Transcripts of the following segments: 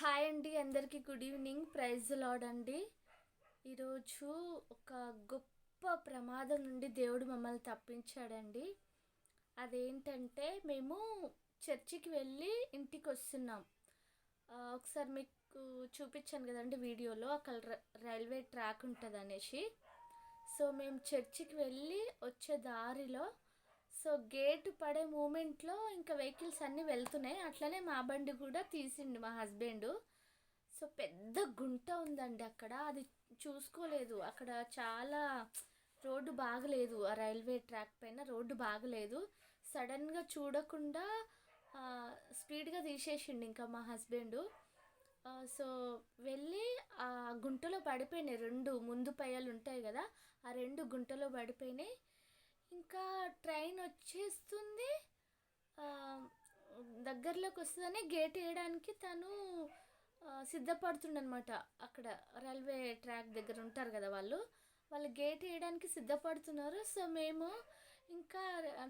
Hi అండి అందరికీ good evening. Praise lord అండి. ఈరోజు ఒక గొప్ప ప్రమాదం నుండి దేవుడు మమ్మల్ని తప్పించాడండి. అదేంటంటే మేము చర్చికి వెళ్ళి ఇంటికి వస్తున్నాం. ఒకసారి మీకు చూపించాను కదండి వీడియోలో అక్కడ రైల్వే ట్రాక్ ఉంటుంది అనేసి సో మేము చర్చికి వెళ్ళి వచ్చే దారిలో సో గేట్ పడే మూమెంట్లో ఇంకా వెహికల్స్ అన్నీ వెళ్తున్నాయి. అట్లనే మా బండి కూడా తీసిండు మా హస్బెండ్. సో పెద్ద గుంట ఉందండి అక్కడ. అది చూసుకోలేదు. అక్కడ చాలా రోడ్డు బాగలేదు. ఆ రైల్వే ట్రాక్ పైన రోడ్డు బాగలేదు. సడన్గా చూడకుండా స్పీడ్గా తీసేసిండు ఇంకా మా హస్బెండ్. సో వెళ్ళి ఆ గుంటలో పడిపోయినాయి. రెండు ముందు పయ్యాలు ఉంటాయి కదా ఆ రెండు గుంటలో పడిపోయినాయి. ఇంకా ట్రైన్ వచ్చేస్తుంది. దగ్గరలోకి వస్తుందని గేట్ వేయడానికి తను సిద్ధపడుతుండనమాట. అక్కడ రైల్వే ట్రాక్ దగ్గర ఉంటారు కదా వాళ్ళు. వాళ్ళు గేట్ వేయడానికి సిద్ధపడుతున్నారు. సో మేము ఇంకా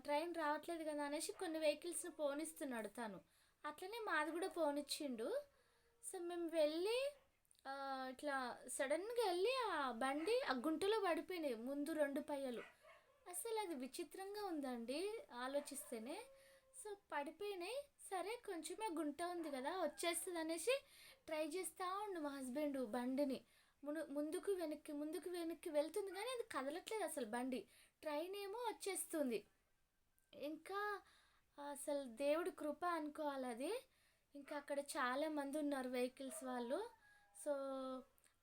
ట్రైన్ రావట్లేదు కదా అనేసి కొన్ని వెహికల్స్ని పోనిస్తున్నాడు తను. అట్లనే మాది కూడా పోనిచ్చిండు సో మేము వెళ్ళి ఇట్లా సడన్గా వెళ్ళి ఆ బండి ఆ గుంటలో పడిపోయినాయి. ముందు రెండు పయ్యలు అసలు అది విచిత్రంగా ఉందండి ఆలోచిస్తేనే. సో పడిపోయినాయి. సరే కొంచెమే గుంట ఉంది కదా వచ్చేస్తుంది అనేసి ట్రై చేస్తూ ఉండు మా హస్బెండ్ బండిని. మును ముందుకు వెనక్కి ముందుకు వెనక్కి వెళ్తుంది కానీ అది కదలట్లేదు అసలు బండి. ట్రైన్ ఏమో వచ్చేస్తుంది. ఇంకా అసలు దేవుడి కృప అనుకోవాలి అది. ఇంకా అక్కడ చాలా మంది ఉన్నారు వెహికల్స్ వాళ్ళు. సో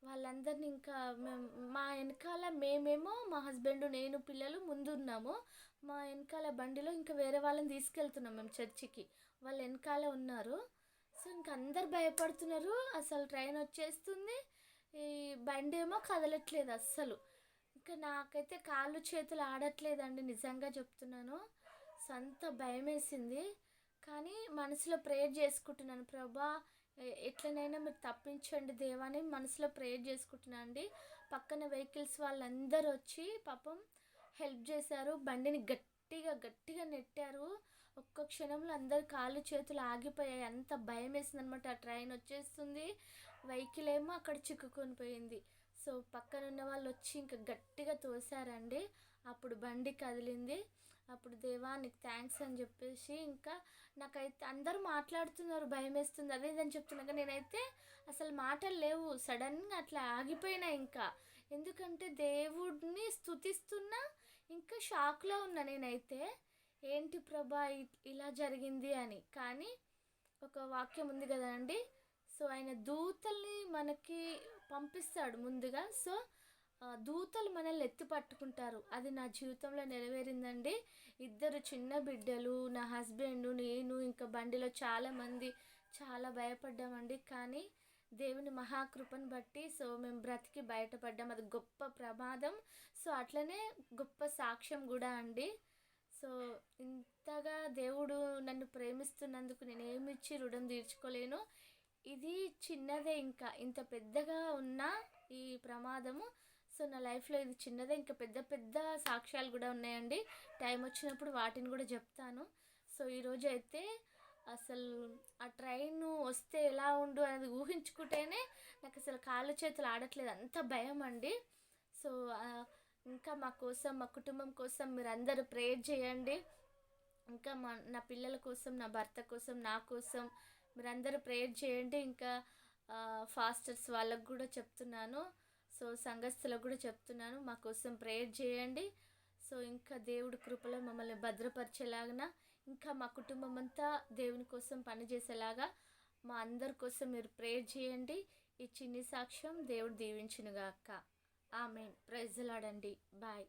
వాళ్ళందరినీ ఇంకా మేము మా వెనకాల మేమేమో మా హస్బెండ్ నేను పిల్లలు ముందున్నాము. మా వెనకాల బండిలో ఇంకా వేరే వాళ్ళని తీసుకెళ్తున్నాం మేము చర్చికి. వాళ్ళు వెనకాల ఉన్నారు. సో ఇంక అందరు భయపడుతున్నారు. అసలు ట్రైన్ వచ్చేస్తుంది. ఈ బండి ఏమో కదలట్లేదు అస్సలు. ఇంకా నాకైతే కాళ్ళు చేతులు ఆడట్లేదండి నిజంగా చెప్తున్నాను. సొంత భయం వేసింది కానీ మనసులో ప్రేయర్ చేసుకుంటున్నాను. ప్రభా ఎట్లనైనా మీరు తప్పించండి దేవాని మనసులో ప్రేయర్ చేసుకుంటున్నా అండి. పక్కన వెహికల్స్ వాళ్ళందరూ వచ్చి పాపం హెల్ప్ చేశారు. బండిని గట్టిగా గట్టిగా నెట్టారు. ఒక్క క్షణంలో అందరు కాళ్ళు చేతులు ఆగిపోయాయి. అంత భయం వేసిందనమాట ఆ ట్రైన్ వచ్చేస్తుంది. వెహికల్ ఏమో అక్కడ చిక్కుకొని పోయింది. సో పక్కన ఉన్న వాళ్ళు వచ్చి ఇంకా గట్టిగా తోసారండి. అప్పుడు బండి కదిలింది. అప్పుడు దేవా నీకు థ్యాంక్స్ అని చెప్పేసి ఇంకా నాకైతే అందరూ మాట్లాడుతున్నారు భయం వేస్తుంది అదే ఇదని చెప్తున్నాక నేనైతే అసలు మాటలు లేవు. సడన్గా అట్లా ఆగిపోయినా ఇంకా. ఎందుకంటే దేవుడిని స్థుతిస్తున్నా ఇంకా షాక్లో ఉన్నా నేనైతే. ఏంటి ప్రభా ఇలా జరిగింది అని. కానీ ఒక వాక్యం ఉంది కదండి. సో ఆయన దూతల్ని మనకి పంపిస్తాడు ముందుగా. సో దూతలు మనల్ని ఎత్తి పట్టుకుంటారు. అది నా జీవితంలో నెరవేరిందండి. ఇద్దరు చిన్న బిడ్డలు నా హస్బెండ్ నేను ఇంకా బండిలో చాలామంది చాలా భయపడ్డామండి. కానీ దేవుని మహాకృపను బట్టి సో మేము బ్రతికి బయటపడ్డాం. అది గొప్ప ప్రమాదం. సో అట్లనే గొప్ప సాక్ష్యం కూడా అండి. సో ఇంతగా దేవుడు నన్ను ప్రేమిస్తున్నందుకు నేనేమిచ్చి రుణం తీర్చుకోలేను. ఇది చిన్నదే ఇంకా. ఇంత పెద్దగా ఉన్న ఈ ప్రమాదము. సో నా లైఫ్లో ఇది చిన్నదే. ఇంకా పెద్ద పెద్ద సాక్ష్యాలు కూడా ఉన్నాయండి. టైం వచ్చినప్పుడు వాటిని కూడా చెప్తాను. సో ఈరోజు అయితే అసలు ఆ ట్రైన్ వస్తే ఎలా ఉండు అనేది ఊహించుకుంటేనే నాకు అసలు కాళ్ళు చేతులు ఆడట్లేదు. అంత భయం అండి. సో ఇంకా మా కోసం మా కుటుంబం కోసం మీరు అందరూ ప్రేయర్ చేయండి. ఇంకా మా నా పిల్లల కోసం నా భర్త కోసం నా కోసం మీరు అందరూ ప్రేయర్ చేయండి. ఇంకా ఫాస్టర్స్ వాళ్ళకు కూడా చెప్తున్నాను. సో సంఘస్థులకు కూడా చెప్తున్నాను. మా కోసం ప్రేయర్ చేయండి. సో ఇంకా దేవుడి కృపలో మమ్మల్ని భద్రపరిచేలాగా ఇంకా మా కుటుంబం అంతా దేవుని కోసం పనిచేసేలాగా మా అందరి కోసం మీరు ప్రేయర్ చేయండి. ఈ చిన్ని సాక్ష్యం దేవుడు దీవించునుగాక. ఆమె ప్రైజ్లాడండి బాయ్.